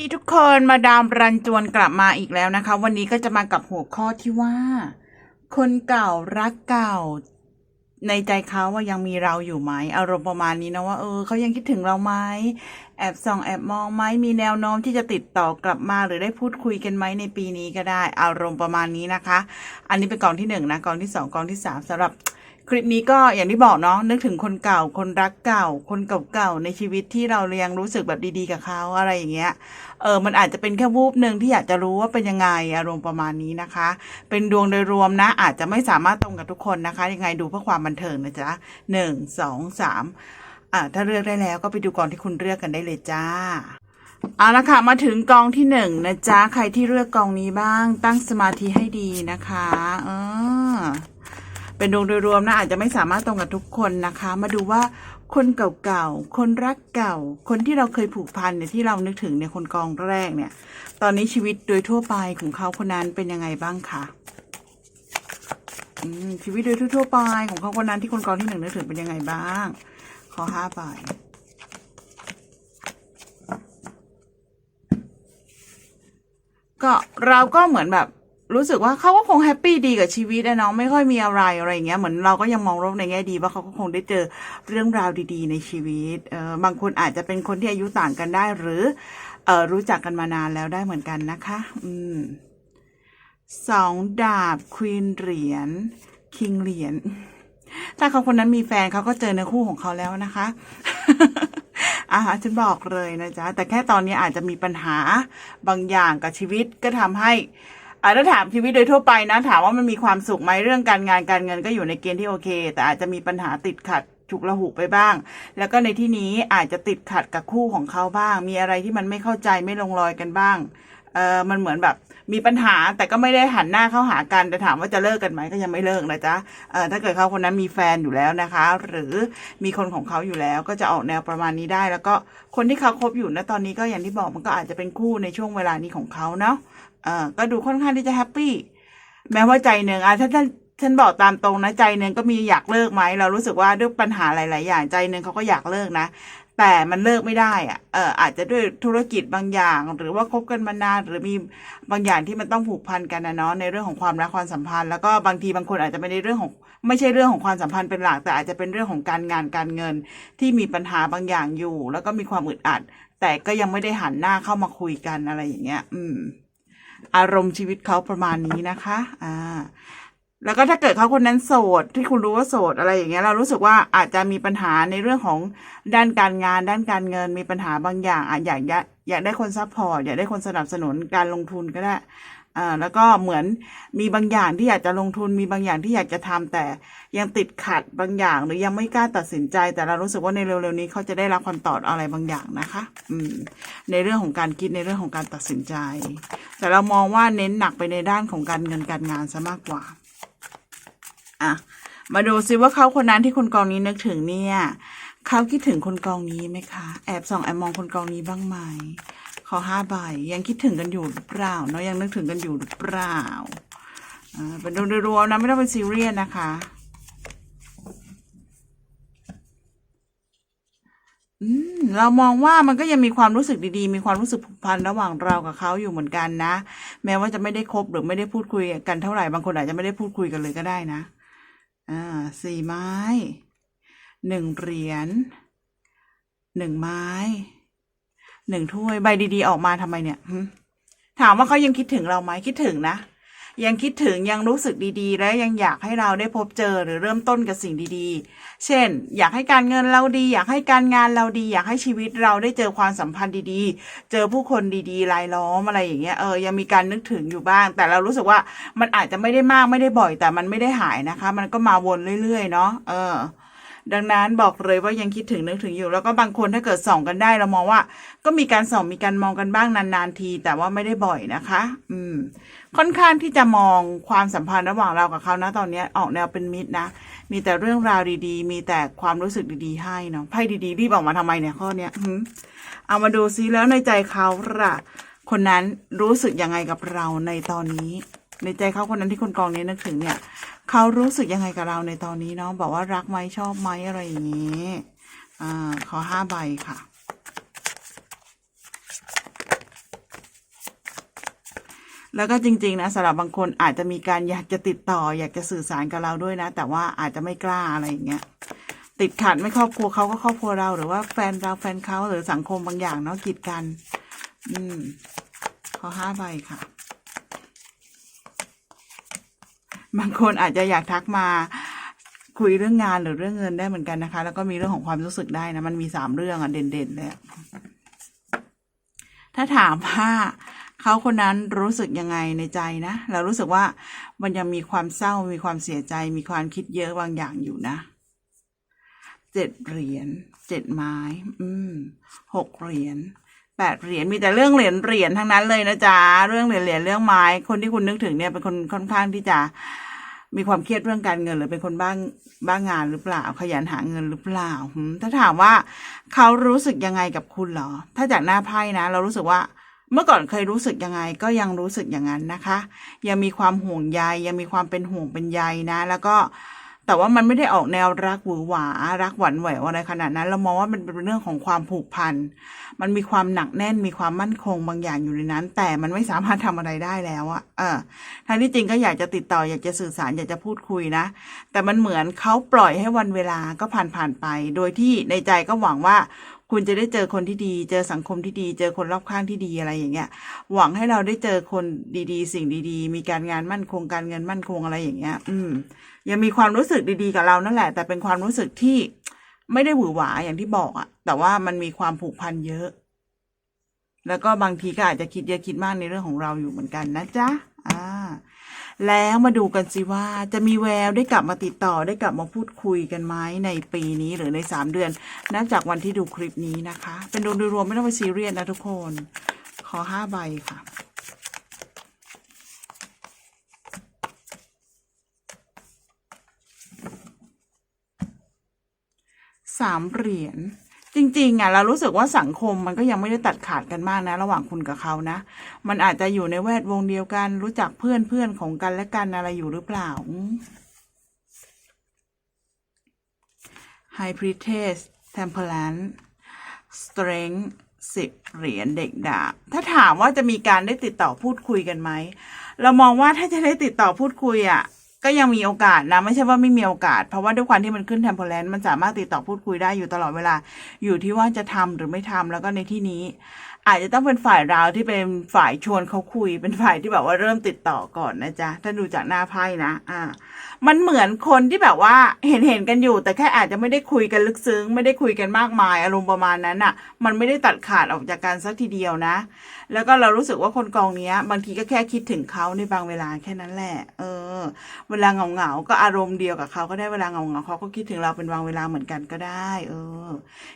ดีทุกคนมาดามรันจวนกลับมาอีกแล้วนะคะ วันนี้ก็จะมากับหัวข้อที่ว่า คนเก่ารักเก่า ในใจเขาว่ายังมีเราอยู่ไหมอารมณ์ประมาณนี้นะว่าเออเขายังคิดถึงเราไหมแอบส่องแอบมองไหมมีแนวโน้มที่จะติดต่อกลับมาหรือได้พูดคุยกันไหมในปีนี้ก็ได้ อารมณ์ประมาณนี้นะคะ อันนี้เป็นกองที่หนึ่งนะกองที่สองกองที่สามสำหรับ คลิปนี้ก็อย่างที่บอกเนาะนึกถึงคนเก่า คนรักเก่า คนเก่าๆในชีวิตที่เรายังรู้สึกแบบดีๆกับเขาอะไรอย่างเงี้ยเออมันอาจจะเป็นแค่วูบหนึ่งที่อยากจะรู้ว่าเป็นยังไงอารมณ์ประมาณนี้นะคะ เป็นดวงโดยรวมนะ อาจจะไม่สามารถตรงกับทุกคนนะคะ ยังไงดูเพื่อความบันเทิงนะจ๊ะหนึ่งสองสามอ่าถ้าเลือกได้แล้วก็ไปดูกองที่คุณเลือกกันได้เลยจ้าเอาละค่ะมาถึงกองที่หนึ่งนะจ๊ะใครที่เลือกกองนี้บ้าง ตั้งสมาธิให้ดีนะคะ เออ เป็นดวงโดยรวมนะอาจจะไม่สามารถตรงกับทุกคนนะคะ มาดูว่าคนเก่าๆ คนรักเก่า คนที่เราเคยผูกพันเนี่ยที่เรานึกถึงในยคนกองแรกเนี่ย ตอนนี้ชีวิตโดยทั่วไปของเขาคนนั้นเป็นยังไงบ้างคะชีวิตโดยทั่วไปของเขาคนนั้นที่คนกองที่หนึ่งนึกถึงเป็นยังไงบ้าง ขอห้าใบก็เราก็เหมือนแบบ รู้สึกว่าเขาก็คงแฮปปี้ดีกับชีวิตนะน้องไม่ค่อยมีอะไรอะไรอย่างเงี้ยเหมือนเราก็ยังมองโลกในแง่ดีว่าเขาก็คงได้เจอเรื่องราวดี ๆ ในชีวิตเออบางคนอาจจะเป็นคนที่อายุต่างกันได้ หรือเออรู้จักกันมานานแล้วได้เหมือนกันนะคะ อืมสองดาบควีนเหรียญคิงเหรียญถ้าเขาคนนั้นมีแฟนเขาก็เจอในคู่ของเขาแล้วนะคะอ่าฉันบอกเลยนะจ๊ะ แต่แค่ตอนนี้อาจจะมีปัญหาบางอย่างกับชีวิตก็ทำให้ อ่าถ้าถามชีวิตโดยทั่วไปนะถามว่ามันมีความสุขไหมเรื่องการงานการเงินก็อยู่ในเกณฑ์ที่โอเค แต่อาจจะมีปัญหาติดขัดฉุกละหุไปบ้าง แล้วก็ในที่นี้อาจจะติดขัดกับคู่ของเขาบ้าง มีอะไรที่มันไม่เข้าใจไม่ลงรอยกันบ้างเออมันเหมือนแบบมีปัญหาแต่ก็ไม่ได้หันหน้าเข้าหากันแต่ถามว่าจะเลิกกันไหมก็ยังไม่เลิกนะจ๊ะเออถ้าเกิดเขาคนนั้นมีแฟนอยู่แล้วนะคะ หรือมีคนของเขาอยู่แล้วก็จะออกแนวประมาณนี้ได้ แล้วก็คนที่เขาคบอยู่นะตอนนี้ก็อย่างที่บอกมันก็อาจจะเป็นคู่ในช่วงเวลานี้ของเขาเนาะ เออก็ดูค่อนข้างที่จะแฮปปี้แม้ว่าใจหนึ่งอะถ้าท่านฉันบอกตามตรงนะใจหนึ่งก็มีอยากเลิกไหมเรารู้สึกว่าด้วยปัญหาหลาย ๆ อย่างใจหนึ่งเขาก็อยากเลิกนะ แต่มันเลิกไม่ได้อะเอออาจจะด้วยธุรกิจบางอย่าง หรือว่าคบกันมานานหรือมีบางอย่างที่มันต้องผูกพันกันนะเนาะในเรื่องของความรักความสัมพันธ์แล้วก็บางทีบางคนอาจจะไม่ได้เรื่องของ ไม่ใช่เรื่องของความสัมพันธ์เป็นหลักแต่อาจจะเป็นเรื่องของการงานการเงินที่มีปัญหาบางอย่างอยู่ แล้วก็มีความอึดอัด แต่ก็ยังไม่ได้หันหน้าเข้ามาคุยกันอะไรอย่างเงี้ย อืม อารมณ์ชีวิตเขาประมาณนี้นะคะ อ่า แล้วก็ถ้าเกิดเขาคนนั้นโสด ที่คุณรู้ว่าโสดอะไรอย่างเงี้ย เรารู้สึกว่าอาจจะมีปัญหาในเรื่องของด้านการงาน ด้านการเงินมีปัญหาบางอย่างอะอยากอยากอยากได้คนซัพพอร์ตอยากได้คนสนับสนุนการลงทุนก็ได้ อ่าแล้วก็เหมือนมีบางอย่างที่อยากจะลงทุนมีบางอย่างที่อยากจะทำแต่ยังติดขัดบางอย่างหรือยังไม่กล้าตัดสินใจ แต่เรารู้สึกว่าในเร็วๆนี้เขาจะได้รับคำตอบอะไรบางอย่างนะคะ อืม ในเรื่องของการคิดในเรื่องของการตัดสินใจ แต่เรามองว่าเน้นหนักไปในด้านของการเงินการงานซะมากกว่าอะมาดูซิว่าเขาคนนั้นที่คนกองนี้นึกถึงเนี่ยเขาคิดถึงคนกองนี้ไหมคะ แอบส่องแอบมองคนกองนี้บ้างไหม ขอห้าใบยังคิดถึงกันอยู่หรือเปล่าเนาะยังนึกถึงกันอยู่หรือเปล่าเป็นรวมนะไม่ต้องเป็นซีเรียสนะคะ เรามองว่ามันก็ยังมีความรู้สึกดีๆ มีความรู้สึกผูกพันระหว่างเรากับเขาอยู่เหมือนกันนะ แม้ว่าจะไม่ได้คบหรือไม่ได้พูดคุยกันเท่าไหร่บางคนอาจจะไม่ได้พูดคุยกันเลยก็ได้นะ อ่าสี่ไม้หนึ่งเหรียญหนึ่งไม้ หนึ่งถ้วยใบดีๆออกมาทำไมเนี่ยถามว่าเขายังคิดถึงเราไหมคิดถึงนะ ยังคิดถึงยังรู้สึกดีๆ และยังอยากให้เราได้พบเจอหรือเริ่มต้นกับสิ่งดีๆ เช่น อยากให้การเงินเราดี อยากให้การงานเราดี อยากให้ชีวิตเราได้เจอความสัมพันธ์ดีๆ เจอผู้คนดีๆรายล้อมอะไรอย่างเงี้ยเออยังมีการนึกถึงอยู่บ้าง แต่เรารู้สึกว่ามันอาจจะไม่ได้มากไม่ได้บ่อย แต่มันไม่ได้หายนะคะ มันก็มาวนเรื่อยๆ เนาะเออ ดังนั้นบอกเลยว่ายังคิดถึงนึกถึงอยู่ แล้วก็บางคนถ้าเกิดส่องกันได้เรามองว่า ก็มีการส่องมีการมองกันบ้างนานๆที แต่ว่าไม่ได้บ่อยนะคะ อืม ค่อนข้างที่จะมองความสัมพันธ์ระหว่างเรากับเขานะตอนนี้ออกแนวเป็นมิตรนะมีแต่เรื่องราวดีๆ มีแต่ความรู้สึกดีๆ ให้เนาะไพ่ดีๆรีบออกมาทำไมเนี่ยข้อเนี้ยเอามาดูซิแล้วในใจเขาล่ะคนนั้นรู้สึกยังไงกับเราในตอนนี้ ในใจเขาคนนั้นที่คนกองนี้นึกถึงเนี่ยเขารู้สึกยังไงกับเราในตอนนี้เนาะบอกว่ารักไหมชอบไหมอะไรอย่างนี้อ่าขอห้าใบค่ะ แล้วก็จริง ๆ นะสำหรับบางคนอาจจะมีการอยากจะติดต่อ อยากจะสื่อสารกับเราด้วยนะ แต่ว่าอาจจะไม่กล้าอะไรอย่างเงี้ยติดขัดไม่ครอบครัวเขาก็ครอบครัวเรา หรือว่าแฟนเราแฟนเขาหรือสังคมบางอย่างเนาะกีดกัน อืมขอห้าใบค่ะ บางคนอาจจะอยากทักมาคุยเรื่องงานหรือเรื่องเงินได้เหมือนกันนะคะ แล้วก็มีเรื่องของความรู้สึกได้นะ มันมีสามเรื่องอะเด่นๆเลยอะถ้าถามว่าเขาคนนั้นรู้สึกยังไงในใจนะ เรารู้สึกว่ามันยังมีความเศร้ามีความเสียใจ มีความคิดเยอะบางอย่างอยู่นะเจ็ดเหรียญเจ็ดไม้ อืมหกเหรียญ แปดเหรียญมีแต่เรื่องเหรียญเหรียญทั้งนั้นเลยนะจ๊ะเรื่องเหรียญเหรียญเรื่องไม้ คนที่คุณนึกถึงเนี่ยเป็นคนค่อนข้างที่จะมีความเครียดเรื่องการเงินหรือเป็นคนบ้างบ้างงานหรือเปล่า ขยันหาเงินหรือเปล่าถ้าถามว่าเขารู้สึกยังไงกับคุณเหรอ ถ้าจากหน้าไพ่นะ เรารู้สึกว่าเมื่อก่อนเคยรู้สึกยังไง ก็ยังรู้สึกอย่างนั้นนะคะ ยังมีความห่วงใยยังมีความเป็นห่วงเป็นใยนะ แล้วก็ แต่ว่ามันไม่ได้ออกแนวรักหวือหวารักหวานแหววอะไรขนาดนั้น เรามองว่ามันเป็นเรื่องของความผูกพัน มันมีความหนักแน่นมีความมั่นคงบางอย่างอยู่ในนั้น แต่มันไม่สามารถทำอะไรได้แล้วอะเออทางที่จริงก็อยากจะติดต่ออยากจะสื่อสารอยากจะพูดคุยนะ แต่มันเหมือนเขาปล่อยให้วันเวลาก็ผ่านผ่านไป โดยที่ในใจก็หวังว่าคุณจะได้เจอคนที่ดี เจอสังคมที่ดี เจอคนรอบข้างที่ดีอะไรอย่างเงี้ย หวังให้เราได้เจอคนดีๆ สิ่งดี ๆ มีการงานมั่นคงการเงินมั่นคงอะไรอย่างเงี้ย อืม ยังมีความรู้สึกดีๆกับเรานั่นแหละ แต่เป็นความรู้สึกที่ไม่ได้หวือหวาอย่างที่บอกอะแต่ว่ามันมีความผูกพันเยอะ แล้วก็บางทีก็อาจจะคิดเยอะคิดมากในเรื่องของเราอยู่เหมือนกันนะจ๊ะอ่า แล้วมาดูกันสิว่าจะมีแววได้กลับมาติดต่อได้กลับมาพูดคุยกันไหมในปีนี้หรือในสามเดือนนับจากวันที่ดูคลิปนี้นะคะ เป็นโดยรวมไม่ต้องไปซีเรียสนะทุกคน ขอห้าใบค่ะ สามเหรียญจริงๆอะเรารู้สึกว่าสังคมมันก็ยังไม่ได้ตัดขาดกันมากนะ ระหว่างคุณกับเขานะ มันอาจจะอยู่ในแวดวงเดียวกัน รู้จักเพื่อนเพื่อนของกันและกันอะไรอยู่หรือเปล่า High Priestess Temperance Strength สิบเหรียญเด็กดาบถ้าถามว่าจะมีการได้ติดต่อพูดคุยกันไหม เรามองว่าถ้าจะได้ติดต่อพูดคุยอะ ก็ยังมีโอกาสนะ ไม่ใช่ว่าไม่มีโอกาส เพราะว่าด้วยความที่มันขึ้นเทมเพลนมันสามารถติดต่อพูดคุยได้อยู่ตลอดเวลา อยู่ที่ว่าจะทำหรือไม่ทำแล้วก็ในที่นี้ อาจจะต้องเป็นฝ่ายเราที่เป็นฝ่ายชวนเขาคุย เป็นฝ่ายที่แบบว่าเริ่มติดต่อก่อนนะจ๊ะถ้าดูจากหน้าไพ่นะ อ่า มันเหมือนคนที่แบบว่าเห็นเห็นกันอยู่ แต่แค่อาจจะไม่ได้คุยกันลึกซึ้ง ไม่ได้คุยกันมากมายอารมณ์ประมาณนั้นอะ มันไม่ได้ตัดขาดออกจากกันสักทีเดียวนะ แล้วก็เรารู้สึกว่าคนกองเนี้ย บางทีก็แค่คิดถึงเขาในบางเวลาแค่นั้นแหละ เออ เวลาเหงาเหงาๆก็อารมณ์เดียวกับเขาก็ได้เวลาเหงาเหงาๆเขาก็คิดถึงเราเป็นบางเวลาเหมือนกันก็ได้ เออ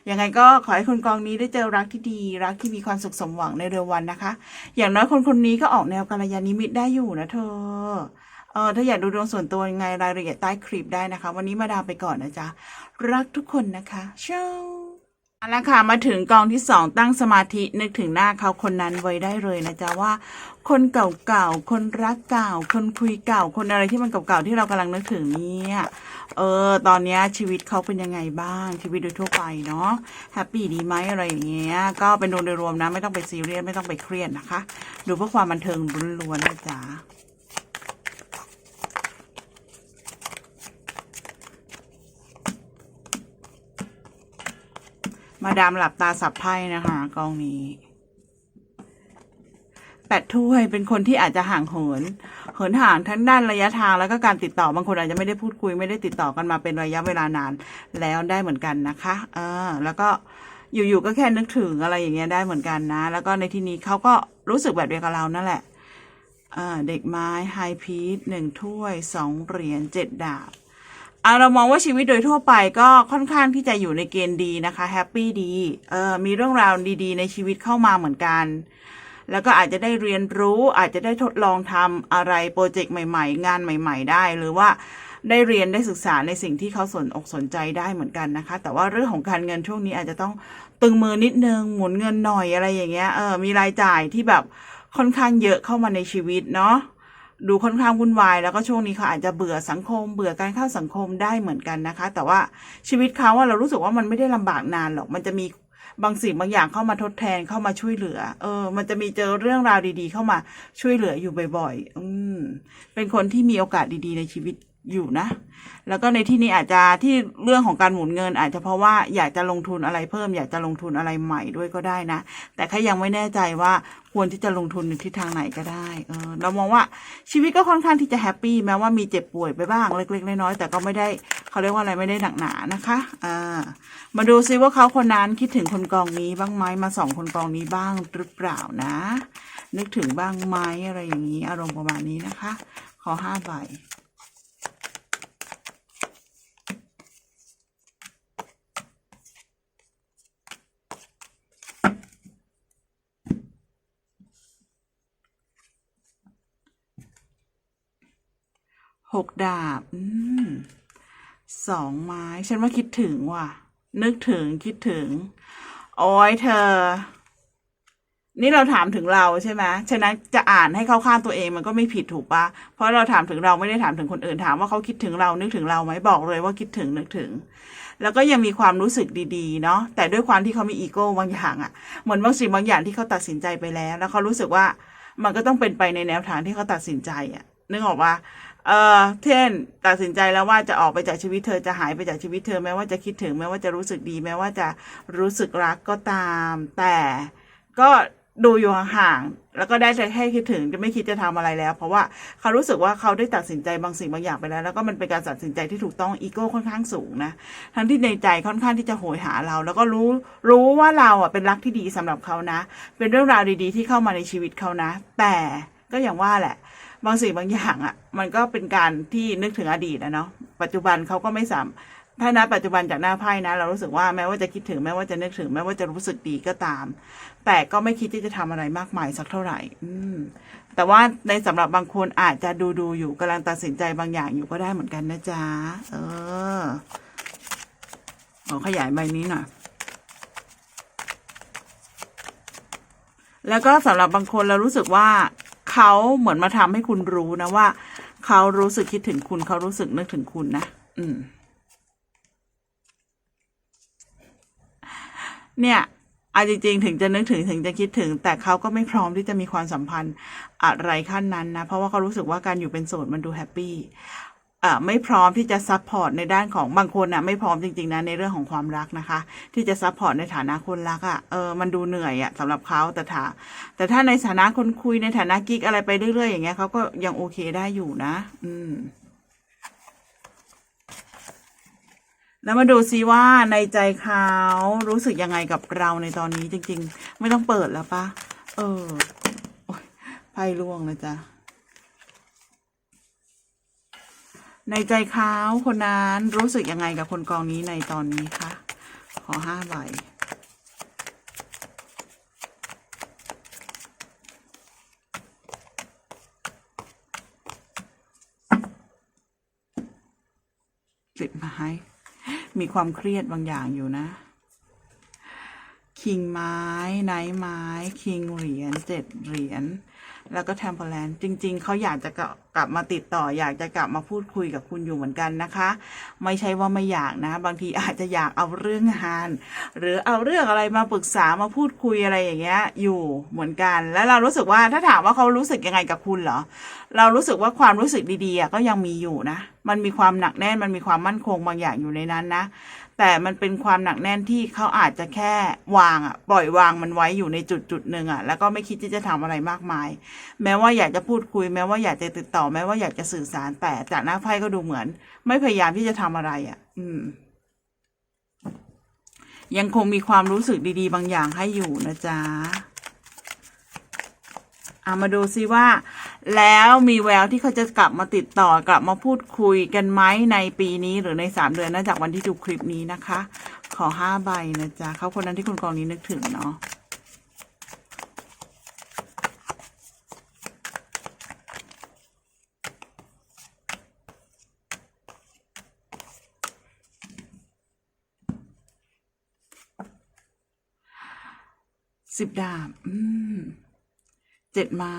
ยังไงก็ขอให้คนกองนี้ได้เจอรักที่ดี รักที่มีความสุขสมหวังในเร็ววันนะคะ อย่างน้อยคนคนนี้ก็ออกแนวกัลยาณมิตรได้อยู่นะเธอ เออถ้าอยากดูดวงส่วนตัวยังไงรายละเอียดใต้คลิปได้นะคะ วันนี้มาดามไปก่อนนะจ๊ะ รักทุกคนนะคะเช้าเอาละค่ะมาถึงกองที่สองตั้งสมาธินึกถึงหน้าเขาคนนั้นไว้ได้เลยนะจ๊ะว่า คนเก่าๆ คนรักเก่า คนคุยเก่า คนอะไรที่มันเก่าๆที่เรากำลังนึกถึงเนี่ยเออตอนนี้ชีวิตเขาเป็นยังไงบ้างชีวิตโดยทั่วไปเนาะแฮปปี้ดีไหมอะไรอย่างเงี้ยก็เป็นโดยรวมนะไม่ต้องไปซีเรียสไม่ต้องไปเครียดนะคะ ดูเพื่อความบันเทิงล้วนๆนะจ๊ะ มาดามหลับตาสับไพ่นะคะกองนี้แปดถ้วยเป็นคนที่อาจจะห่างเหิน เหินห่างทั้งด้านระยะทางแล้วก็การติดต่อบางคนอาจจะไม่ได้พูดคุย ไม่ได้ติดต่อกันมาเป็นระยะเวลานานแล้วได้เหมือนกันนะคะเออแล้วก็อยู่ๆก็แค่นึกถึงอะไรอย่างเงี้ยได้เหมือนกันนะ แล้วก็ในที่นี้เขาก็รู้สึกแบบเดียวกับเรานั่นแหละเออเด็กไม้ไฮพีทหนึ่งถ้วยสองเหรียญเจ็ดดาบ อะเรามองว่าชีวิตโดยทั่วไปก็ค่อนข้างที่จะอยู่ในเกณฑ์ดีนะคะแฮปปี้ดีเออมีเรื่องราวดีๆ ในชีวิตเข้ามาเหมือนกัน แล้วก็อาจจะได้เรียนรู้อาจจะได้ทดลองทำอะไรโปรเจกต์ใหม่ ๆ งานใหม่ ๆ ได้ หรือว่าได้เรียนได้ศึกษาในสิ่งที่เขาสนอกสนใจได้เหมือนกันนะคะ แต่ว่าเรื่องของการเงินช่วงนี้อาจจะต้องตึงมือนิดนึงหมุนเงินหน่อยอะไรอย่างเงี้ยเออมีรายจ่ายที่แบบค่อนข้างเยอะเข้ามาในชีวิตเนาะ ดูค่อนข้างวุ่นวาย แล้วก็ช่วงนี้เขาอาจจะเบื่อสังคม เบื่อการเข้าสังคมได้เหมือนกันนะคะ แต่ว่าชีวิตเขาอะเรารู้สึกว่ามันไม่ได้ลำบากนานหรอก มันจะมีบางสิ่งบางอย่างเข้ามาทดแทนเข้ามาช่วยเหลือ เออ มันจะมีเจอเรื่องราวดี ๆ เข้ามาช่วยเหลืออยู่บ่อยๆ อืมเป็นคนที่มีโอกาสดีๆ ในชีวิต อยู่นะ แล้วก็ในที่นี้อาจจะที่เรื่องของการหมุนเงิน อาจจะเพราะว่าอยากจะลงทุนอะไรเพิ่ม อยากจะลงทุนอะไรใหม่ด้วยก็ได้นะ แต่แค่ยังไม่แน่ใจว่าควรที่จะลงทุนในทิศทางไหนก็ได้เออเรามองว่าชีวิตก็ค่อนข้างที่จะแฮปปี้แม้ว่ามีเจ็บป่วยไปบ้างเล็ก ๆ น้อยๆแต่ก็ไม่ได้เขาเรียกว่าอะไรไม่ได้หนักหนานะคะอ่ามาดูซิว่าเขาคนนั้นคิดถึงคนกองนี้บ้างไหมมาส่องคนกองนี้บ้างหรือเปล่านะ นึกถึงบ้างไหมอะไรอย่างนี้ อารมณ์ประมาณนี้นะคะ ขอห้าใบ หกดาบ อืมสองไม้ ฉันว่าคิดถึงว่ะ นึกถึงคิดถึง โอ้ยเธอ นี่เราถามถึงเราใช่ไหมฉะนั้นจะอ่านให้เข้าข้างตัวเองมันก็ไม่ผิดถูกปะเพราะเราถามถึงเราไม่ได้ถามถึงคนอื่นถามว่าเขาคิดถึงเรานึกถึงเราไหมบอกเลยว่าคิดถึงนึกถึง แล้วก็ยังมีความรู้สึกดีๆ เนาะแต่ด้วยความที่เขามีอีโก้บางอย่างอะ่ะเหมือนบางสิ่งบางอย่างที่เขาตัดสินใจไปแล้ว แล้วเขารู้สึกว่ามันก็ต้องเป็นไปในแนวทางที่เขาตัดสินใจอะ่ะนึกออกว่า เออเช่นตัดสินใจแล้วว่าจะออกไปจากชีวิตเธอจะหายไปจากชีวิตเธอแม้ว่าจะคิดถึงแม้ว่าจะรู้สึกดี แม้ว่าจะรู้สึกรักก็ตาม แต่ก็ดูอยู่ห่างๆแล้วก็ได้แต่แค่คิดถึงจะไม่คิดจะทำอะไรแล้ว เพราะว่าเขารู้สึกว่าเขาได้ตัดสินใจบางสิ่งบางอย่างไปแล้ว แล้วก็มันเป็นการตัดสินใจที่ถูกต้องอีโก้ค่อนข้างสูงนะทั้งที่ในใจค่อนข้างที่จะโหยหาเรา แล้วก็รู้รู้ว่าเราอะเป็นรักที่ดีสำหรับเขานะ เป็นเรื่องราวดีๆ ที่เข้ามาในชีวิตเขานะ แต่ก็อย่างว่าแหละ บางสิ่งบางอย่างอะ มันก็เป็นการที่นึกถึงอดีตนะเนาะปัจจุบันเขาก็ไม่สามถ้านะปัจจุบันจากหน้าไพ่นะ เรารู้สึกว่าแม้ว่าจะคิดถึงแม้ว่าจะนึกถึงแม้ว่าจะรู้สึกดีก็ตาม แต่ก็ไม่คิดที่จะทำอะไรมากมายสักเท่าไหร่ อืม แต่ว่าในสำหรับบางคนอาจจะดูดูอยู่กำลังตัดสินใจบางอย่างอยู่ก็ได้เหมือนกันนะจ๊ะเออขอขยายใบนี้หน่อยแล้วก็สำหรับบางคนเรารู้สึกว่า เขาเหมือนมาทำให้คุณรู้นะว่า เขารู้สึกคิดถึงคุณเขารู้สึกนึกถึงคุณนะอืม เนี่ยอาจริงๆถึงจะนึกถึงถึงจะคิดถึง แต่เขาก็ไม่พร้อมที่จะมีความสัมพันธ์อะไรขั้นนั้นนะ เพราะว่าเขารู้สึกว่าการอยู่เป็นโสดมันดูแฮปปี้ ไม่พร้อมที่จะซัพพอร์ตในด้านของบางคนนะไม่พร้อมจริงๆนะในเรื่องของความรักนะคะ ที่จะซัพพอร์ตในฐานะคนรักอะ่ะเออมันดูเหนื่อยอะ่ะสำหรับเขาแต่ถ้าแต่ถ้าในฐานะคนคุยในฐานะกิ๊กอะไรไปเรื่อยๆอย่างเงี้ยเขาก็ยังโอเคได้อยู่นะ อืมแล้วมาดูซิว่าในใจเขารู้สึกยังไงกับเราในตอนนี้จริง ๆ ไม่ต้องเปิดแล้วปะเออไพ่ล่วงนะจ๊ะ ในใจเขาคนนั้นรู้สึกยังไงกับคนกองนี้ในตอนนี้คะขอห้าใบสิบไม้มีความเครียดบางอย่างอยู่นะ คิงไม้ ไนท์ไม้ คิงเหรียญเจ็ดเหรียญ แล้วก็แทมเพลนจริง ๆ เขาอยากจะกลับมาติดต่อ อยากจะกลับมาพูดคุยกับคุณอยู่เหมือนกันนะคะ ไม่ใช่ว่าไม่อยากนะ บางทีอาจจะอยากเอาเรื่องงาน หรือเอาเรื่องอะไรมาปรึกษามาพูดคุยอะไรอย่างเงี้ย อยู่เหมือนกัน แล้วเรารู้สึกว่าถ้าถามว่าเขารู้สึกยังไงกับคุณเหรอ เรารู้สึกว่าความรู้สึกดีๆก็ยังมีอยู่นะ มันมีความหนักแน่น มันมีความมั่นคงบางอย่างอยู่ในนั้นนะ แต่มันเป็นความหนักแน่นที่เขาอาจจะแค่วางอะปล่อยวางมันไว้อยู่ในจุดจุดหนึ่งอะ แล้วก็ไม่คิดที่จะทำอะไรมากมาย แม้ว่าอยากจะพูดคุย แม้ว่าอยากจะติดต่อ แม้ว่าอยากจะสื่อสารแต่จากหน้าไพ่ก็ดูเหมือน ไม่พยายามที่จะทำอะไรอะ อืม ยังคงมีความรู้สึกดี ๆ บางอย่างให้อยู่นะจ๊ะามาดูซิว่า แล้วมีแววที่เขาจะกลับมาติดต่อกลับมาพูดคุยกันไหมในปีนี้หรือในสามเดือนน่าจากวันที่ดูคลิปนี้นะคะ ขอห้าใบนะจ๊ะเขาคนนั้นที่คุณกองนี้นึกถึงเนาะสิบดาบ อืม เจ็ดไม้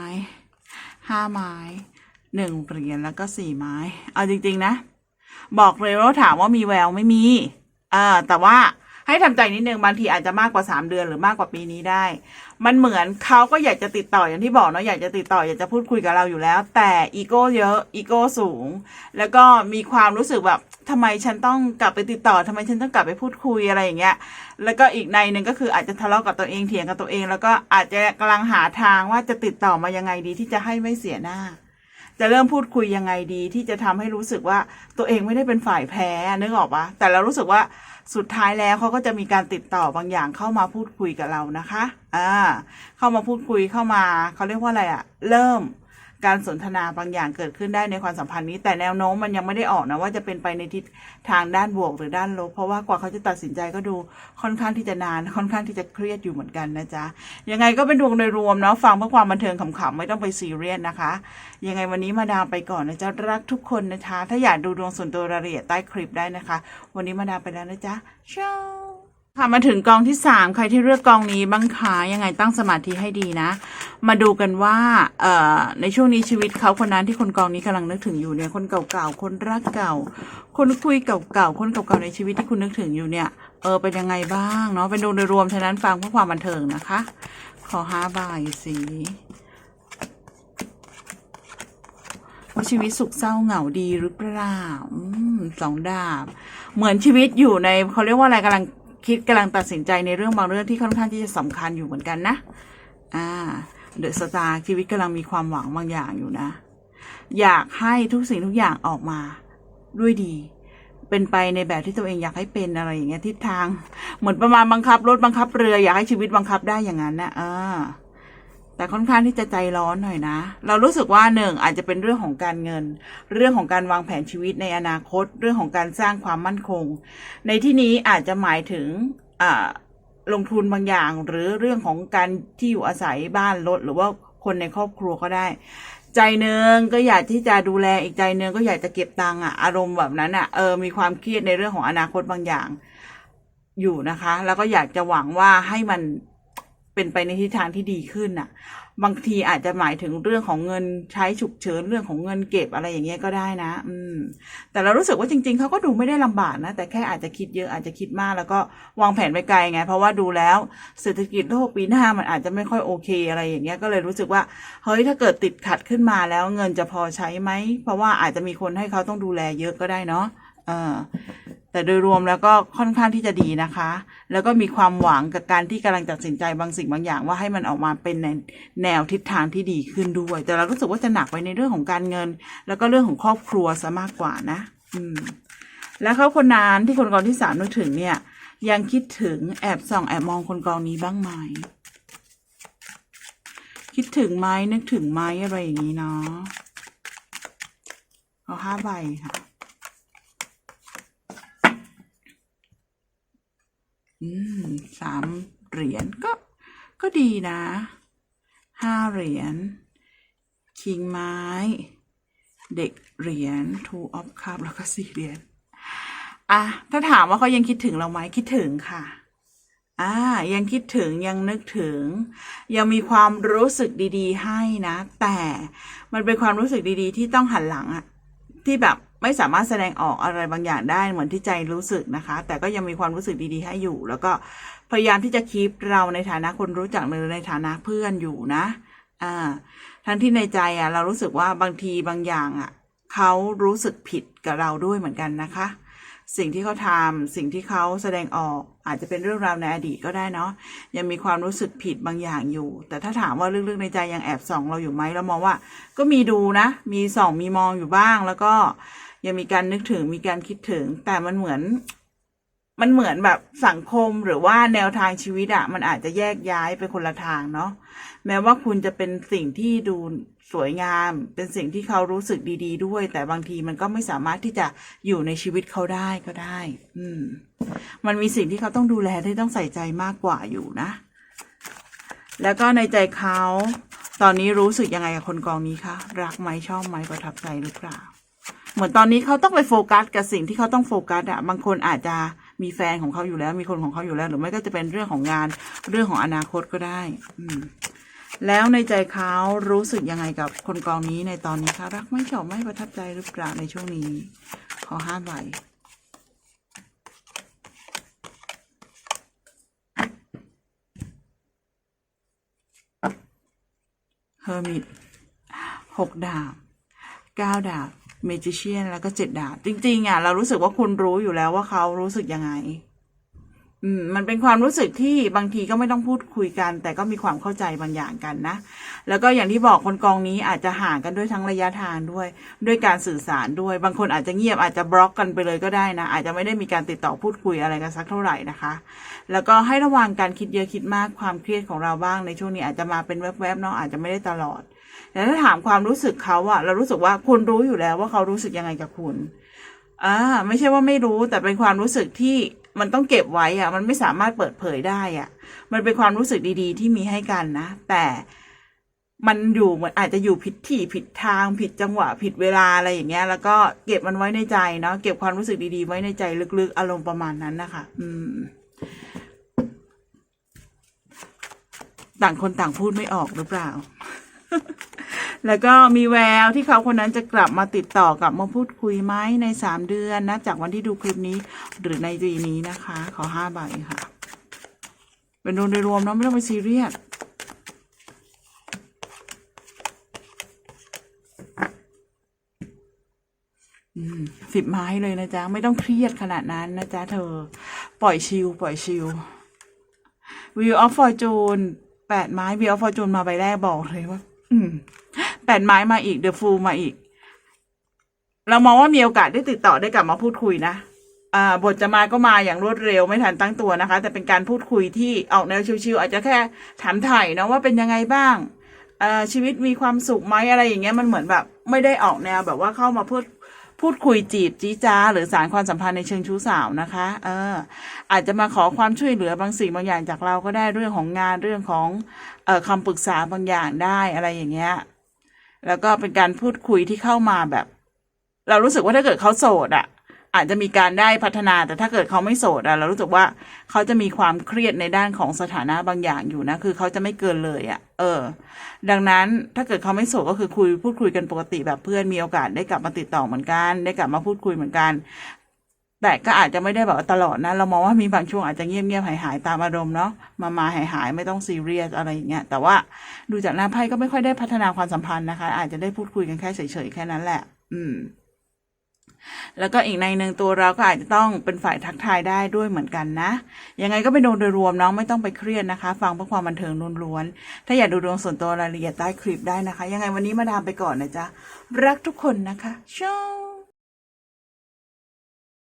ห้าไม้หนึ่งเหรียญแล้วก็สี่ไม้ เอาจริง ๆ นะ บอกเลยว่าถามว่ามีแววไม่มี เออแต่ว่า ให้ทำใจนิดนึงบางทีอาจจะมากกว่าสามเดือนหรือมากกว่าปีนี้ได้ มันเหมือนเขาก็อยากจะติดต่ออย่างที่บอกเนาะอยากจะติดต่ออยากจะพูดคุยกับเราอยู่แล้ว แต่อีโก้เยอะอีโก้สูง แล้วก็มีความรู้สึกแบบทำไมฉันต้องกลับไปติดต่อทำไมฉันต้องกลับไปพูดคุยอะไรอย่างเงี้ยแล้วก็อีกในหนึ่งก็คืออาจจะทะเลาะกับตัวเองเถียงกับตัวเอง แล้วก็อาจจะกำลังหาทางว่าจะติดต่อมายังไงดีที่จะให้ไม่เสียหน้าจะเริ่มพูดคุยยังไงดีที่จะทำให้รู้สึกว่าตัวเองไม่ได้เป็นฝ่ายแพ้นึกออกปะแต่เรารู้สึกว่า สุดท้ายแล้วเขาก็จะมีการติดต่อบางอย่างเข้ามาพูดคุยกับเรานะคะอ่าเข้ามาพูดคุยเข้ามาเขาเรียกว่าอะไรอะเริ่ม การสนทนาบางอย่างเกิดขึ้นได้ในความสัมพันธ์นี้ แต่แนวโน้มมันยังไม่ได้ออกนะว่าจะเป็นไปในทิศทางด้านบวกหรือด้านลบ เพราะว่ากว่าเขาจะตัดสินใจก็ดูค่อนข้างที่จะนาน ค่อนข้างที่จะเครียดอยู่เหมือนกันนะจ๊ะยังไงก็เป็นดวงโดยรวมเนาะฟังเพื่อความบันเทิงขำๆไม่ต้องไปซีเรียสนะคะ ยังไงวันนี้มาดามไปก่อนนะจ๊ะรักทุกคนนะคะ ถ้าอยากดูดวงส่วนตัวรายละเอียดใต้คลิปได้นะคะ วันนี้มาดามไปแล้วนะจ๊ะเช้า ค่ะมาถึงกองที่สามใครที่เลือกกองนี้บ้างคะยังไงตั้งสมาธิให้ดีนะ มาดูกันว่าเอ่อในช่วงนี้ชีวิตเขาคนนั้นที่คนกองนี้กำลังนึกถึงอยู่เนี่ยคนเก่าๆคนรักเก่า คนคุยเก่าๆคนเก่าๆในชีวิตที่คุณนึกถึงอยู่เนี่ยเออเป็นยังไงบ้างเนาะเป็นดวงโดยรวมฉะนั้นฟังเพื่อความบันเทิงนะคะ ขอห้าบายสีว่าชีวิตสุขเศร้าเหงาดีหรือเปล่าอสองดาบ เหมือนชีวิตอยู่ในเขาเรียกว่าอะไรกำลัง คิดกำลังตัดสินใจในเรื่องบางเรื่องที่ค่อนข้างที่จะสำคัญอยู่เหมือนกันนะ อ่าเดอะสตาร์ชีวิตกำลังมีความหวังบางอย่างอยู่นะ อยากให้ทุกสิ่งทุกอย่างออกมาด้วยดี เป็นไปในแบบที่ตัวเองอยากให้เป็นอะไรอย่างเงี้ยทิศทาง เหมือนประมาณบังคับรถบังคับเรืออยากให้ชีวิตบังคับได้อย่างนั้นนะอ่า แต่ค่อนข้างที่จะใจร้อนหน่อยนะ เรารู้สึกว่าหนึ่งอาจจะเป็นเรื่องของการเงิน เรื่องของการวางแผนชีวิตในอนาคต เรื่องของการสร้างความมั่นคง ในที่นี้อาจจะหมายถึงลงทุนบางอย่าง หรือเรื่องของการที่อยู่อาศัยบ้านรถหรือว่าคนในครอบครัวก็ได้ ใจเนืองก็อยากที่จะดูแลอีกใจเนืองก็อยากจะเก็บตังค์อะอารมณ์แบบนั้นอะเออมีความเครียดในเรื่องของอนาคตบางอย่างอยู่นะคะ แล้วก็อยากจะหวังว่าให้มัน เป็นไปในทิศทางที่ดีขึ้นน่ะ บางทีอาจจะหมายถึงเรื่องของเงินใช้ฉุกเฉินเรื่องของเงินเก็บอะไรอย่างเงี้ยก็ได้นะ อืม แต่เรารู้สึกว่าจริง ๆเขาก็ดูไม่ได้ลำบากนะ แต่แค่อาจจะคิดเยอะอาจจะคิดมากแล้วก็วางแผนไปไกลไง เพราะว่าดูแล้วเศรษฐกิจโลกปีหน้ามันอาจจะไม่ค่อยโอเคอะไรอย่างเงี้ยก็เลยรู้สึกว่าเฮ้ยถ้าเกิดติดขัดขึ้นมาแล้วเงินจะพอใช้ไหมเพราะว่าอาจจะมีคนให้เขาต้องดูแลเยอะก็ได้เนาะ ออแต่โดยรวมแล้วก็ค่อนข้างที่จะดีนะคะ แล้วก็มีความหวังกับการที่กำลังตัดสินใจบางสิ่งบางอย่างว่าให้มันออกมาเป็นในแนวทิศทางที่ดีขึ้นด้วย แต่เรารู้สึกว่าจะหนักไปในเรื่องของการเงิน แล้วก็เรื่องของครอบครัวซะมากกว่านะ อืม แล้วเขาคนนั้นที่คนกองที่สามนึกถึงเนี่ย ยังคิดถึงแอบส่องแอบมองคนกองนี้บ้างไหม คิดถึงไหมนึกถึงไหมอะไรอย่างนี้เนาะเอาห้าใบค่ะ อืม สามเหรียญก็ก็ดีนะห้าเหรียญคิงไม้ เด็กเหรียญ two of cup แล้วก็สี่เหรียญอะถ้าถามว่าเขายังคิดถึงเราไหมคิดถึงค่ะอ่ายังคิดถึงยังนึกถึง ยังมีความรู้สึกดี ๆ ให้นะ แต่มันเป็นความรู้สึกดี ๆ ที่ต้องหันหลังอะที่แบบ ไม่สามารถแสดงออกอะไรบางอย่างได้เหมือนที่ใจรู้สึกนะคะ แต่ก็ยังมีความรู้สึกดีๆ ให้อยู่ แล้วก็พยายามที่จะคีปเราในฐานะคนรู้จักหรือในฐานะเพื่อนอยู่นะอ่าทั้งที่ในใจอะเรารู้สึกว่าบางทีบางอย่างอะเขารู้สึกผิดกับเราด้วยเหมือนกันนะคะ สิ่งที่เขาทำสิ่งที่เขาแสดงออกอาจจะเป็นเรื่องราวในอดีตก็ได้เนาะยังมีความรู้สึกผิดบางอย่างอยู่ แต่ถ้าถามว่าลึกๆในใจยังแอบส่องเราอยู่ไหมเรามองว่า ก็มีดูนะ มีส่องมีมองอยู่บ้างแล้วก็ ยังมีการนึกถึงมีการคิดถึง แต่มันเหมือน มันเหมือนแบบสังคมหรือว่าแนวทางชีวิตอะมันอาจจะแยกย้ายไปคนละทางเนาะแม้ว่าคุณจะเป็นสิ่งที่ดูสวยงาม เป็นสิ่งที่เขารู้สึกดีๆด้วย แต่บางทีมันก็ไม่สามารถที่จะอยู่ในชีวิตเขาได้ก็ได้ อืม มันมีสิ่งที่เขาต้องดูแลที่ต้องใส่ใจมากกว่าอยู่นะแล้วก็ในใจเขา ตอนนี้รู้สึกยังไงกับคนกองนี้คะ รักไหมชอบไหมประทับใจหรือเปล่า เหมือนตอนนี้เขาต้องไปโฟกัสกับสิ่งที่เขาต้องโฟกัสอะบางคนอาจจะมีแฟนของเขาอยู่แล้ว มีคนของเขาอยู่แล้ว หรือไม่ก็จะเป็นเรื่องของงานเรื่องของอนาคตก็ได้ อืมแล้วในใจเขารู้สึกยังไงกับคนกองนี้ในตอนนี้คะรักไม่ชอบไม่ประทับใจหรือเปล่าในช่วงนี้ ขอห้าใบเฮอร์มิตหกดาบเก้าดาบ magician แล้วก็เจ็ดดาบจริง ๆอะเรารู้สึกว่าคุณรู้อยู่แล้วว่าเขารู้สึกยังไง อืม มันเป็นความรู้สึกที่บางทีก็ไม่ต้องพูดคุยกัน แต่ก็มีความเข้าใจบางอย่างกันนะ แล้วก็อย่างที่บอกคนกองนี้อาจจะห่างกันด้วยทั้งระยะทางด้วย ด้วยการสื่อสารด้วย บางคนอาจจะเงียบอาจจะบล็อกกันไปเลยก็ได้นะ อาจจะไม่ได้มีการติดต่อพูดคุยอะไรกันสักเท่าไหร่นะคะ แล้วก็ให้ระวังการคิดเยอะคิดมากความเครียดของเราบ้างในช่วงนี้อาจจะมาเป็นแวบๆเนาะอาจจะไม่ได้ตลอด แต่ถ้าถามความรู้สึกเขาอะเรารู้สึกว่าคุณรู้อยู่แล้วว่าเขารู้สึกยังไงกับคุณอ่าไม่ใช่ว่าไม่รู้แต่เป็นความรู้สึกที่มันต้องเก็บไว้อะมันไม่สามารถเปิดเผยได้อะมันเป็นความรู้สึกดีๆ ที่มีให้กันนะ แต่มันอยู่เหมือนอาจจะอยู่ผิดที่ผิดทางผิดจังหวะผิดเวลาอะไรอย่างเงี้ย แล้วก็เก็บมันไว้ในใจเนาะเก็บความรู้สึกดีๆ ไว้ในใจลึกๆ อารมณ์ประมาณนั้นนะคะ อืม ต่างคนต่างพูดไม่ออกหรือเปล่า แล้วก็มีแววที่เขาคนนั้นจะกลับมาติดต่อกลับมาพูดคุยไหมในสามเดือนนับจากวันที่ดูคลิปนี้ หรือในปีนี้นะคะ ขอห้าใบค่ะ เป็นโดยรวมเนาะไม่ต้องไปซีเรียสสิบไม้เลยนะจ๊ะ ไม่ต้องเครียดขนาดนั้นนะจ๊ะเธอ ปล่อยชิลปล่อยชิล View of Fortune แปดไม้ View of Fortune มาใบแรกบอกเลยว่า อืมแปดไม้มาอีกเดอะฟูมาอีก เรามองว่ามีโอกาสได้ติดต่อได้กลับมาพูดคุยนะอ่าบทจะมาก็มาอย่างรวดเร็วไม่ทันตั้งตัวนะคะ แต่เป็นการพูดคุยที่ออกแนวชิวๆอาจจะแค่ถามถ่ายนะว่าเป็นยังไงบ้างชีวิตมีความสุขไหมอะไรอย่างเงี้ยมันเหมือนแบบ ไม่ได้ออกแนวแบบว่าเข้ามาพูด พูดคุยจีบจีจ้า หรือสารความสัมพันธ์ในเชิงชู้สาวนะคะ เออ อาจจะมาขอความช่วยเหลือบางสิ่งบางอย่างจากเราก็ได้เรื่องของงานเรื่องของเอ่อคำปรึกษาบางอย่างได้อะไรอย่างเงี้ย แล้วก็เป็นการพูดคุยที่เข้ามาแบบ เรารู้สึกว่าถ้าเกิดเขาโสดอะ อาจจะมีการได้พัฒนา แต่ถ้าเกิดเขาไม่โสดอะเรารู้สึกว่าเขาจะมีความเครียดในด้านของสถานะบางอย่างอยู่นะ คือเขาจะไม่เกินเลยอะเออ ดังนั้นถ้าเกิดเขาไม่โสดก็คือคุยพูดคุยกันปกติแบบเพื่อนมีโอกาสได้กลับมาติดต่อเหมือนกัน ได้กลับมาพูดคุยเหมือนกัน แต่ก็อาจจะไม่ได้แบบตลอดนะ เรามองว่ามีบางช่วงอาจจะเงียบเงียบๆหายหายตามอารมณ์เนาะมามาหายหายไม่ต้องซีเรียสอะไรอย่างเงี้ยแต่ว่าดูจากหน้าไพ่ก็ไม่ค่อยได้พัฒนาความสัมพันธ์นะคะ อาจจะได้พูดคุยกันแค่เฉยๆแค่นั้นแหละ อืม แล้วก็อีกในหนึ่งตัวเราก็อาจจะต้องเป็นฝ่ายทักทายได้ด้วยเหมือนกันนะ ยังไงก็ไปดูโดยรวมน้องไม่ต้องไปเครียดนะคะ ฟังเพื่อความบันเทิงล้วนๆ ถ้าอยากดูดวงส่วนตัวรายละเอียดใต้คลิปได้นะคะ ยังไงวันนี้มาดามไปก่อนนะจ๊ะ รักทุกคนนะคะชู